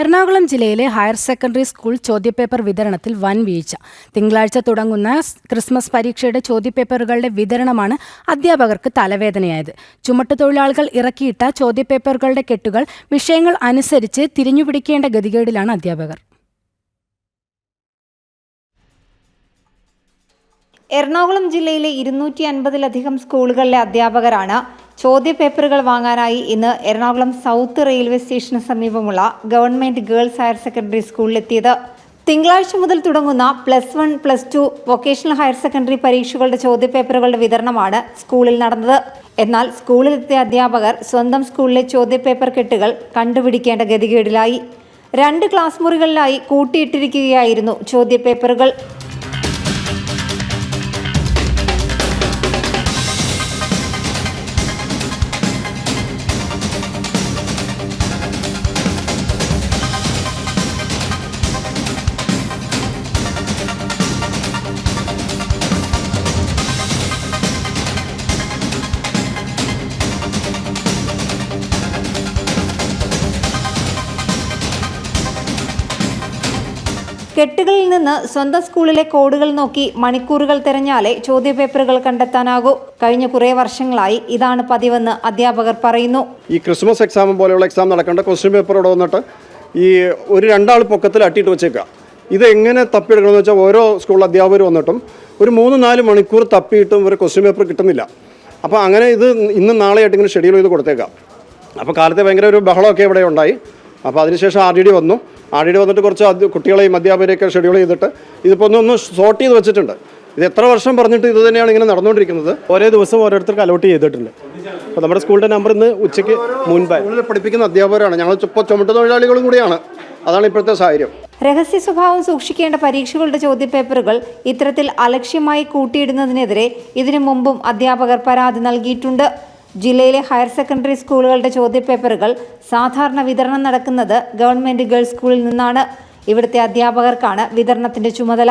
എറണാകുളം ജില്ലയിലെ higher secondary school ചോദ്യപേപ്പർ വിതരണത്തിൽ വൻ വീഴ്ച. തിങ്കളാഴ്ച തുടങ്ങുന്ന ക്രിസ്മസ് പരീക്ഷയുടെ ചോദ്യപേപ്പറുകളുടെ വിതരണമാണ് അധ്യാപകർക്ക് തലവേദനയായത്. ചുമട്ടുതൊഴിലാളികൾ ഇറക്കിയിട്ട ചോദ്യപേപ്പറുകളുടെ കെട്ടുകൾ വിഷയങ്ങൾ അനുസരിച്ച് തിരിഞ്ഞുപിടിക്കേണ്ട ഗതികേടിലാണ് അധ്യാപകർ. എറണാകുളം ജില്ലയിലെ ഇരുന്നൂറ്റി അൻപതിലധികം സ്കൂളുകളിലെ അധ്യാപകരാണ് ചോദ്യപേപ്പറുകൾ വാങ്ങാനായി ഇന്ന് എറണാകുളം സൗത്ത് റെയിൽവേ സ്റ്റേഷന് സമീപമുള്ള ഗവൺമെന്റ് ഗേൾസ് ഹയർ സെക്കൻഡറി സ്കൂളിലെത്തിയത്. തിങ്കളാഴ്ച മുതൽ തുടങ്ങുന്ന plus one plus two vocational higher secondary പരീക്ഷകളുടെ ചോദ്യപേപ്പറുകളുടെ വിതരണമാണ് സ്കൂളിൽ നടന്നത്. എന്നാൽ സ്കൂളിലെത്തിയ അധ്യാപകർ സ്വന്തം സ്കൂളിലെ ചോദ്യപേപ്പർ കെട്ടുകൾ കണ്ടുപിടിക്കേണ്ട ഗതികേടിലായി. രണ്ട് ക്ലാസ് മുറികളിലായി കൂട്ടിയിട്ടിരിക്കുകയായിരുന്നു ചോദ്യപേപ്പറുകൾ. കെട്ടുകളിൽ നിന്ന് സ്വന്തം സ്കൂളിലെ കോഡുകൾ നോക്കി മണിക്കൂറുകൾ തിരഞ്ഞാലേ ചോദ്യപേപ്പറുകൾ കണ്ടെത്താനാകൂ. കഴിഞ്ഞ കുറേ വർഷങ്ങളായി ഇതാണ് പതിവെന്ന് അധ്യാപകർ പറയുന്നു. ഈ ക്രിസ്മസ് എക്സാം പോലെയുള്ള എക്സാം നടക്കേണ്ട ക്വസ്റ്റ്യൻ പേപ്പർ ഇവിടെ വന്നിട്ട് ഈ ഒരു രണ്ടാൾ പൊക്കത്തിൽ അട്ടിയിട്ട് വെച്ചേക്കുക ഇത് എങ്ങനെ തപ്പിയെടുക്കണമെന്ന് വെച്ചാൽ ഓരോ സ്കൂൾ അധ്യാപകർ വന്നിട്ടും ഒരു മൂന്ന് നാല് മണിക്കൂർ തപ്പിയിട്ടും ഒരു ക്വസ്റ്റ്യൻ പേപ്പർ കിട്ടുന്നില്ല. അപ്പോൾ അങ്ങനെ ഇത് ഇന്ന് നാളെയായിട്ട് ഇങ്ങനെ ഷെഡ്യൂൾ ചെയ്ത് കൊടുത്തേക്കാം. അപ്പോൾ കാലത്തെ ഭയങ്കര ഒരു ബഹളമൊക്കെ ഇവിടെ ഉണ്ടായി. അപ്പോൾ അതിനുശേഷം ആർ ഡി ഡി വന്നു. ആർ ഡി വന്നിട്ട് കുറച്ച് കുട്ടികളെയും അധ്യാപകരെയൊക്കെ ഷെഡ്യൂൾ ചെയ്തിട്ട് ഇതിപ്പോൾ ഒന്ന് ഒന്ന് സോർട്ട് ചെയ്ത് വെച്ചിട്ടുണ്ട്. ഇത് എത്ര വർഷം പറഞ്ഞിട്ട് ഇത് തന്നെയാണ് ഇങ്ങനെ നടന്നുകൊണ്ടിരിക്കുന്നത്? ഓരോ ദിവസം ഓരോരുത്തർക്ക് അലോട്ട് ചെയ്തിട്ടുണ്ട്. അപ്പോൾ നമ്മുടെ സ്കൂളിന്റെ നമ്പർ ഇന്ന് ഉച്ചയ്ക്ക് മുൻപായി. സ്കൂളിൽ പഠിപ്പിക്കുന്ന അധ്യാപകരാണ്. ഞങ്ങൾ ഇപ്പോൾ ചുമട്ട് തൊഴിലാളികളും കൂടിയാണ്. അതാണ് ഇപ്പോഴത്തെ സാഹചര്യം രഹസ്യ സ്വഭാവം സൂക്ഷിക്കേണ്ട പരീക്ഷകളുടെ ചോദ്യപേപ്പറുകൾ ഇത്തരത്തിൽ അലക്ഷ്യമായി കൂട്ടിയിടുന്നതിനെതിരെ ഇതിനു മുമ്പും അധ്യാപകർ പരാതി നൽകിയിട്ടുണ്ട്. ജില്ലയിലെ ഹയർ സെക്കൻഡറി സ്കൂളുകളുടെ ചോദ്യപേപ്പറുകൾ സാധാരണ വിതരണം നടക്കുന്നത് ഗവൺമെന്റ് ഗേൾസ് സ്കൂളിൽ നിന്നാണ്. ഇവിടുത്തെ അധ്യാപകർക്കാണ് വിതരണത്തിന്റെ ചുമതല.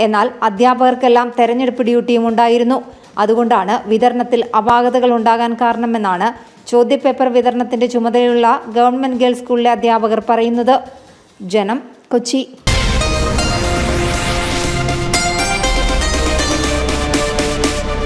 എന്നാൽ അധ്യാപകർക്കെല്ലാം തെരഞ്ഞെടുപ്പ് ഡ്യൂട്ടിയും ഉണ്ടായിരുന്നു. അതുകൊണ്ടാണ് വിതരണത്തിൽ അപാകതകൾ ഉണ്ടാകാൻ കാരണമെന്നാണ് ചോദ്യപേപ്പർ വിതരണത്തിന്റെ ചുമതലയുള്ള ഗവൺമെന്റ് ഗേൾസ് സ്കൂളിലെ അധ്യാപകർ പറയുന്നത്. ജനം കൊച്ചി.